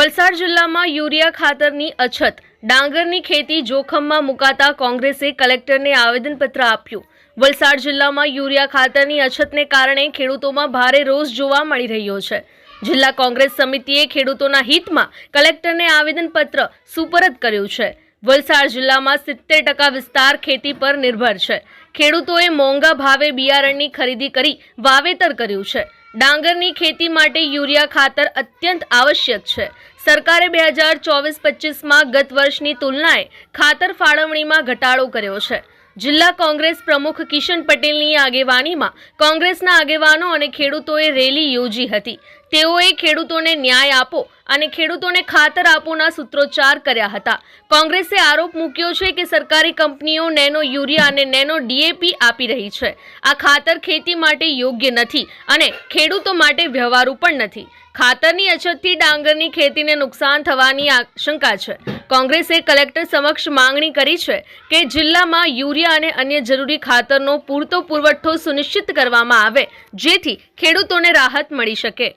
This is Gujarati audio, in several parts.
વલસાડ જિલ્લામાં યુરિયા ખાતરની અછત. ડાંગરની ખેતી જોખમમાં મુકાતા કોંગ્રેસે કલેક્ટરને આવેદનપત્ર આપ્યું. વલસાડ જિલ્લામાં યુરિયા ખાતરની અછતને કારણે ખેડૂતોમાં ભારે રોષ જોવા મળી રહ્યો છે. જિલ્લા કોંગ્રેસ સમિતિએ ખેડૂતોના હિતમાં કલેક્ટરને આવેદનપત્ર સુપરત કર્યું છે. વલસાડ જિલ્લામાં સિત્તેર ટકા વિસ્તાર ખેતી પર નિર્ભર છે. ખેડૂતોએ મોંઘા ભાવે બિયારણની ખરીદી કરી વાવેતર કર્યું છે. ડાંગરની ખેતી માટે યુરિયા ખાતર અત્યંત આવશ્યક છે. સરકારે બે હજાર ચોવીસ પચીસમાં ગત વર્ષની તુલનાએ ખાતર ફાળવણીમાં ઘટાડો કર્યો છે. જિલ્લા કોંગ્રેસ પ્રમુખ કિશન પટેલની આગેવાનીમાં કોંગ્રેસના આગેવાનો અને ખેડૂતોએ રેલી યોજી હતી. તેઓએ ખેડૂતોને ન્યાય આપો અને ખેડૂતોને ખાતર આપોના સૂત્રોચ્ચાર કર્યા હતા. કોંગ્રેસે આરોપ મૂક્યો છે કે સરકારી કંપનીઓ નેનો યુરિયા અને નેનો ડીએપી આપી રહી છે. આ ખાતર ખેતી માટે યોગ્ય નથી અને ખેડૂતો માટે વ્યવહારુ પણ નથી. ખાતરની અછતથી ડાંગરની ખેતીને નુકસાન થવાની આશંકા છે. કોંગ્રેસે કલેક્ટર સમક્ષ માંગણી કરી છે કે જિલ્લામાં યુરિયા અને અન્ય જરૂરી ખાતરનો પૂરતો પુરવઠો સુનિશ્ચિત કરવામાં આવે, જેથી ખેડૂતોને રાહત મળી શકે.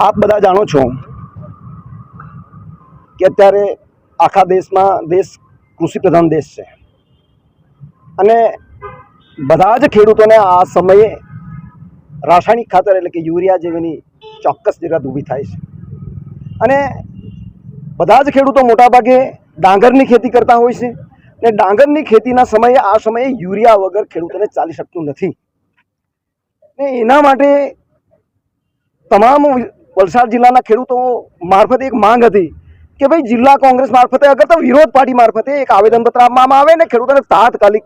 આપ બધા જાણો છો કે અત્યારે આખા દેશમાં દેશ કૃષિ પ્રધાન દેશ છે. અને બધા જ ખેડૂતોને આ સમયે રાસાયણિક ખાતર એટલે કે યુરિયા જેવીની ચોક્કસ જરૂરિયાત ઊભી થાય છે. અને બધા જ ખેડૂતો મોટાભાગે ડાંગરની ખેતી કરતા હોય છે ને ડાંગરની ખેતીના સમયે આ સમયે યુરિયા વગર ખેડૂતોને ચાલી શકતું નથી. ને એના માટે તમામ વલસાડ જિલ્લાના ખેડૂતો મારફતે એક માંગ હતી કે ભાઈ જિલ્લા કોંગ્રેસ મારફતે અગર તો વિરોધ પાર્ટી મારફતે એક આવેદનપત્ર આપવામાં આવે ને ખેડૂતોને તાત્કાલિક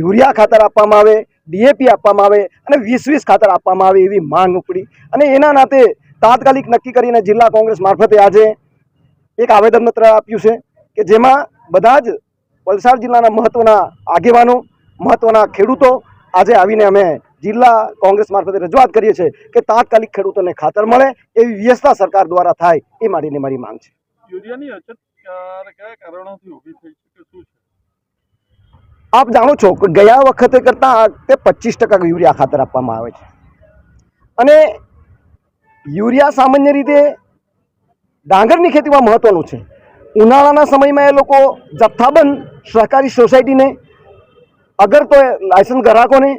યુરિયા ખાતર આપવામાં આવે, ડીએપી આપવામાં આવે અને વીસ વીસ ખાતર આપવામાં આવે એવી માંગ ઉપડી. અને એના નાતે તાત્કાલિક નક્કી કરીને જિલ્લા કોંગ્રેસ મારફતે આજે એક આવેદનપત્ર આપ્યું છે કે જેમાં બધા જ વલસાડ જિલ્લાના મહત્વના આગેવાનો મહત્વના ખેડૂતો આજે આવીને અમે જિલ્લા કોંગ્રેસ મારફતે રજૂઆત કરીએ છીએ કે તાત્કાલિક ખેડૂતોને ખાતર મળે એવી વ્યવસ્થા સરકાર દ્વારા થાય એ મારીને મારી માંગ છે. આપ જાણો છો કે ગયા વખતે કરતાં તે પચીસ ટકા યુરિયા ખાતર આપવામાં આવે છે. અને યુરિયા સામાન્ય રીતે ડાંગરની ખેતીમાં મહત્ત્વનું છે. ઉનાળાના સમયમાં એ લોકો જથ્થાબંધ સહકારી સોસાયટીને અગર તો લાયસન્સ ગ્રાહકોને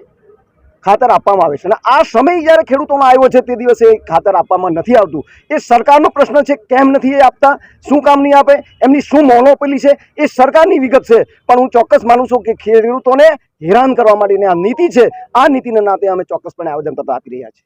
ખાતર આપવામાં આવે છે. અને આ સમય જ્યારે ખેડૂતોમાં આવ્યો છે તે દિવસે ખાતર આપવામાં નથી આવતું. એ સરકારનો પ્રશ્ન છે, કેમ નથી એ આપતા, શું કામ નહીં આપે, એમની શું મોનોપોલી છે, એ સરકારની વિગત છે. પણ હું ચોક્કસ માનું છું કે ખેડૂતોને હેરાન કરવા માટેની આ નીતિ છે. આ નીતિના નાતે અમે ચોક્કસપણે આવેદનપત્ર આપી રહ્યા છીએ.